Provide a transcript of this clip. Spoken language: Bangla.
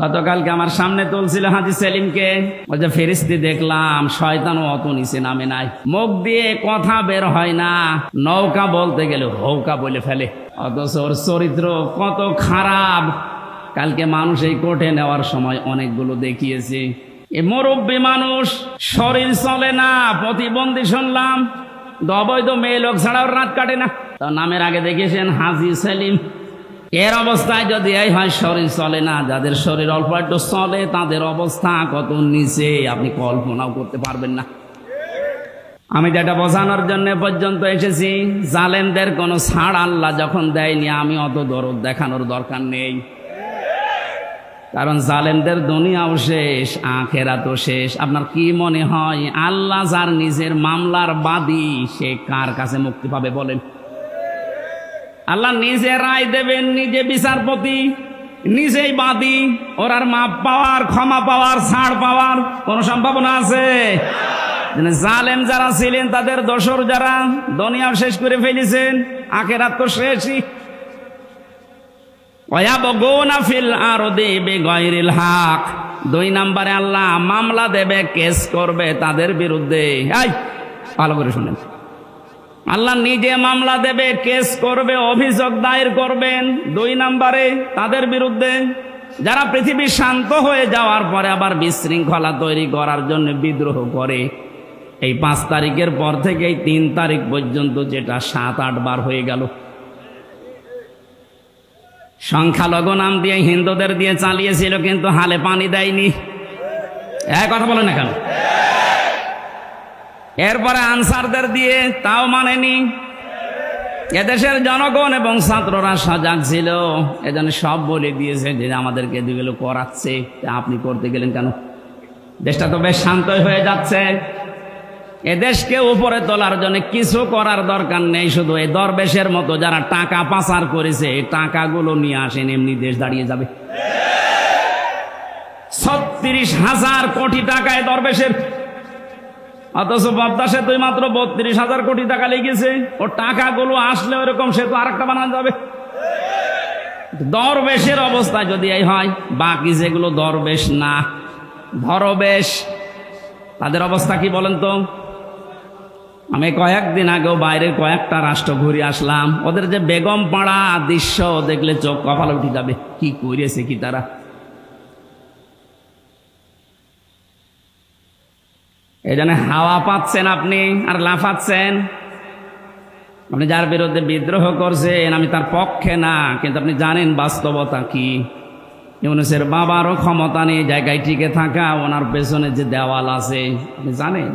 গতকালকে আমার সামনে তুলছিল হাজি সেলিমকে। ওই যে ফেরিস্তি দেখলাম, শয়তানও অত নিচে নামে নাই। মুখ দিয়ে কথা বের হয় না। নৌকা বলতে গেলে হৌকা বলে ফেলে। অথচ ওর চরিত্র কত খারাপ। কালকে মানুষ এই কোর্টে নেওয়ার সময় অনেকগুলো দেখিয়েছে। এ মুরব্বী মানুষ, শরীর চলে না, প্রতিবন্ধী শুনলাম। অবৈধ মেয়ে লোক ছাড়াও রাত কাটে না। তো নামের আগে দেখেছেন হাজি সেলিম। এর অবস্থায় যদি এই হয়, শরীর চলে না। যাদের শরীর অল্প একটু চলে, তাদের অবস্থা কত নিচে, আপনি কল্পনাও করতে পারবেন না। আমি যেটা বোঝানোর জন্য পর্যন্ত এসেছি, জালেমদের কোনো ছাড় আল্লাহ যখন দেয়নি, আমি অত দরদ দেখানোর দরকার নেই। কারণ জালেমদের দুনিয়াও শেষ আখেরা তো শেষ। আপনার কি মনে হয়, আল্লাহ যার নিজের মামলার বাদী, সে কার কাছে মুক্তি পাবে বলেন? আল্লাহ নিজে রায় দেবেন, নিজে বিচারপতি, নিজেই বাদী। ওরার মাপ পাওয়ার, ক্ষমা পাওয়ার, ছাড় পাওয়ার কোন সম্ভাবনা আছে? জালেম যারা ছিলেন, তাদের দোসর যারা দুনিয়া শেষ করে ফেলেছেন, আখেরাত তো শেষই। হক। দুই নম্বরে আল্লাহ মামলা দেবে, কেস করবে তাদের বিরুদ্ধে। ভালো করে শুনেন। আল্লাহ নিজে মামলা দেবে, কেস করবে, অভিযোগ দায়ের করবেন। দুই নম্বরে তাদের বিরুদ্ধে যারা পৃথিবী শান্ত হয়ে যাওয়ার পরে আবার বিশৃঙ্খলা তৈরি করার জন্য বিদ্রোহ করে, এই পাঁচ তারিখের পর থেকে এই তিন তারিখ পর্যন্ত যেটা সাত, আট বার হয়ে গেল। সংখ্যালঘু নাম দিয়ে হিন্দুদের দিয়ে চালিয়েছিল, কিন্তু হালে পানি দেয়নি। এক কথা বলে না কেন? এরপরে আনসারদের দিয়ে তাও মানেনি। এদেশের জনগণ এবং ছাত্ররা সজাগ ছিল। এজন্য সব বলে দিয়েছে যে আমাদেরকে যেগুলো করাচ্ছে। আপনি করতে গেলেন কেন? দেশটা তো বেশ শান্তই হয়ে যাচ্ছে। এদেশকে উপরে তোলার জন্য কিছু করার দরকার নেই। শুধু এই দরবেশের মতো যারা টাকা পাচার করেছে, এই টাকাগুলো নিয়ে আসেন, এমনি দেশ দাঁড়িয়ে যাবে। ছত্রিশ হাজার কোটি টাকায় দরবেশের অথচ পদ্মা সেতুই মাত্র বত্রিশ হাজার কোটি টাকা লেগেছে ও টাকাগুলো আসলে ওরকম সেতু আর একটা বানানো যাবে। দরবেশের অবস্থা যদি এই হয়, বাকি যেগুলো দরবেশ না ধরবেশ তাদের অবস্থা কি বলেন তো? আমি কয়েকদিন আগেও বাইরের কয়েকটা রাষ্ট্র ঘুরে আসলাম। ওদের যে বেগম পাড়া দৃশ্য দেখলে চোখ কপাল উঠে যাবে। কি করেছে কি তারা? এই জন্য হাওয়া পাচ্ছেন আপনি আর লাফাচ্ছেন। আপনি যার বিরুদ্ধে বিদ্রোহ করছেন, আমি তার পক্ষে না, কিন্তু আপনি জানেন বাস্তবতা কি। ইউনুসের বাবারও ক্ষমতা নেই, জায়গায় টিকে থাকা, ওনার পেছনে যে দেওয়াল আছে, আপনি জানেন?